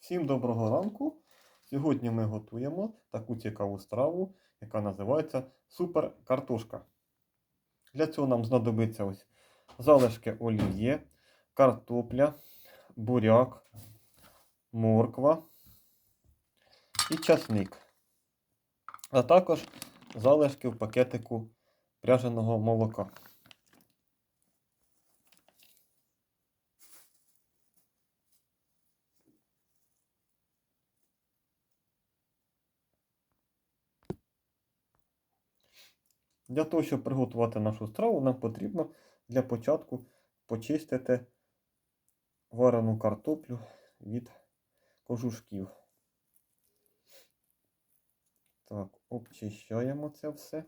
Всім доброго ранку! Сьогодні ми готуємо таку цікаву страву, яка називається супер картошка. Для цього нам знадобиться ось залишки олів'є, картопля, буряк, морква і часник. А також залишки в пакетику пряженого молока. Для того, щоб приготувати нашу страву, нам потрібно для початку почистити варену картоплю від кожушків. Так, обчищаємо це все.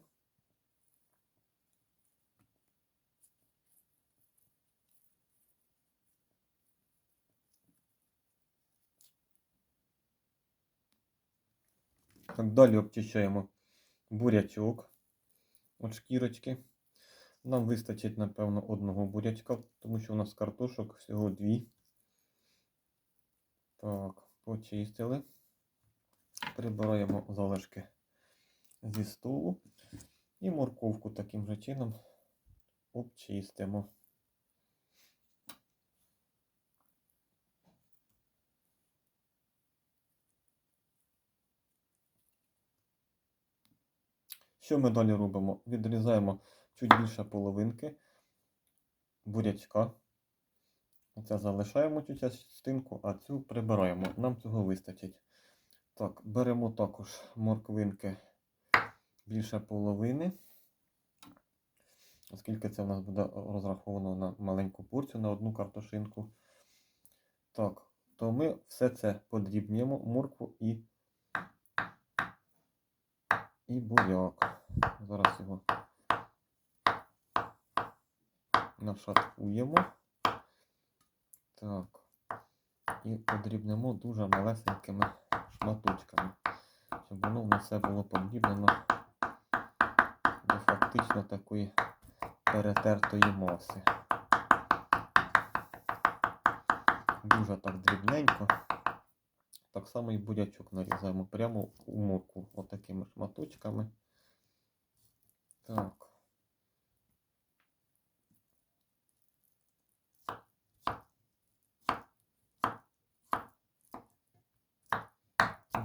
Так, далі обчищаємо бурячок от шкірочки. Нам вистачить, напевно, одного бурячка, тому що у нас картошок всього дві. Так, почистили. Прибираємо залишки зі столу. І морковку таким же чином обчистимо. Що ми далі робимо? Відрізаємо чуть більше половинки бурячка. Оце залишаємо цю частинку, а цю прибираємо. Нам цього вистачить. Так, беремо також морквинки більше половини. Оскільки це в нас буде розраховано на маленьку порцію, на одну картошинку. Так, то ми все це подрібнємо, моркву і, і буряк. Зараз його нашаткуємо. Так. І подрібнемо дуже малесенькими шматочками, щоб воно в нас все було подрібнено до фактично такої перетертої маси. Дуже так дрібненько. Так само і бурячок нарізаємо прямо у морку отакими шматочками. Так.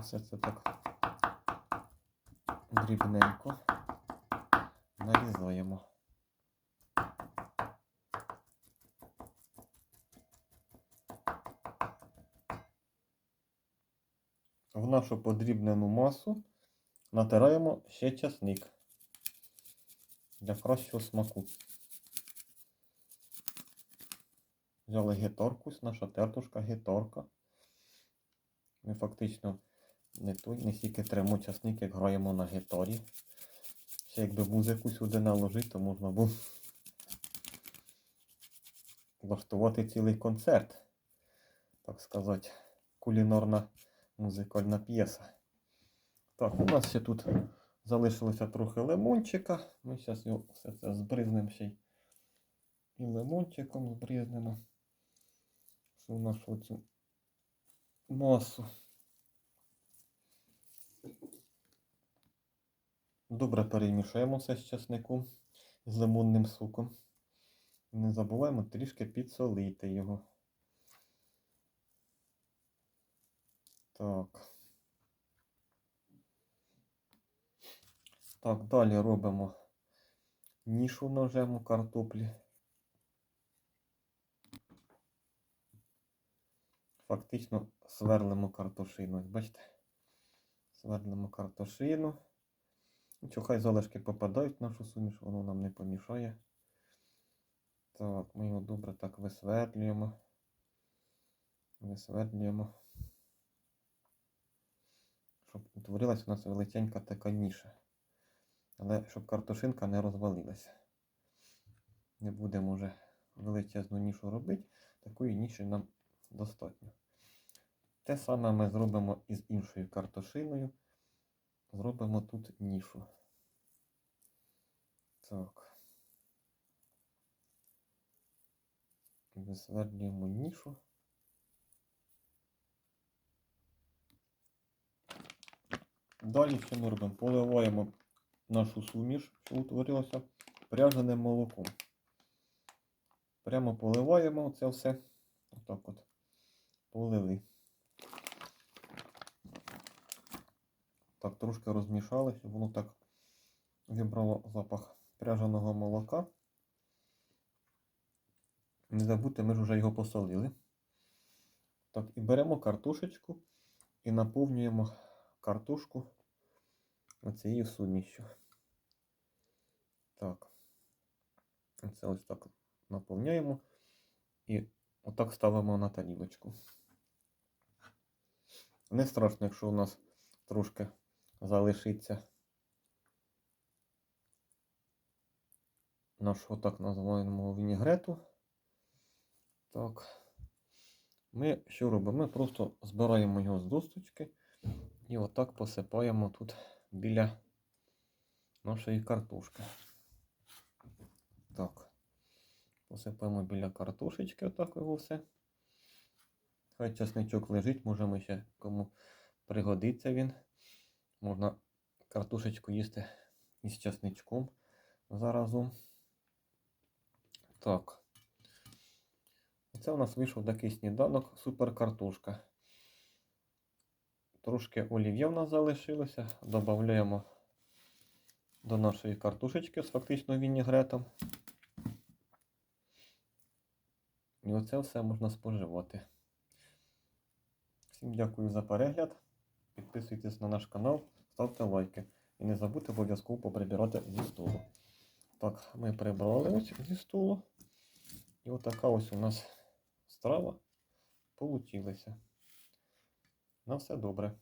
Все це так дрібненько нарізаємо. В нашу подрібнену масу натираємо ще часник для кращого смаку. Взяли гіторку, наша тертушка гіторка. Ми фактично не той, не стільки тремо часник, як граємо на гітарі. Ще якби музику сюди наложити, то можна було влаштувати цілий концерт. Так сказати, кулінарна музикальна п'єса. Так, у нас ще тут залишилося трохи лимончика. Ми зараз його все це збризнемо ще й і лимончиком збризнемо. Всю нашу цю масу. Добре перемішаємо це з часником з лимонним соком. Не забуваємо трішки підсолити його. Так. Так, далі робимо нішу ножем у картоплі. Фактично сверлимо картошину. Бачите? Сверлимо картошину. Нічого, хай залишки попадають в нашу суміш, воно нам не помішає. Так, ми його добре так висвердлюємо. Висвердлюємо. Щоб утворилась у нас величенька така ніша. Але щоб картошинка не розвалилася. Не будемо вже величезну нішу робити. Такої ніші нам достатньо. Те саме ми зробимо із іншою картошиною. Зробимо тут нішу. Так. Висвердлюємо нішу. Далі що ми робимо? Поливаємо нашу суміш, що утворилося, пряженим молоком. Прямо поливаємо це все. Отак от. Полили. Так, трошки розмішали, щоб воно так вібрало запах пряженого молока. Не забудьте, ми ж вже його посолили. Так, і беремо картошечку і наповнюємо картошку оцією сумішю. Так. Це ось так наповняємо і отак ставимо на тарілочку. Не страшно, якщо у нас трошки залишиться нашого так називаємо вінігрету. Так. Ми що робимо? Ми просто збираємо його з досточки і отак посипаємо тут біля нашої картошки. Так. Посипаємо біля картошечки, отак його все. Хай часничок лежить, може ми ще кому пригодиться він. Можна картошечку їсти із часничком заразом. Так. Це у нас вийшов такий сніданок, супер картошка. Трошки олів'є в нас залишилося. Додаємо до нашої картошечки з фактично вінігретом. І оце все можна споживати. Всім дякую за перегляд. Підписуйтесь на наш канал, ставте лайки. І не забудьте обов'язково поприбирати зі столу. Так, ми прибрали ось зі столу. І отака ось у нас страва получилася. На все добре.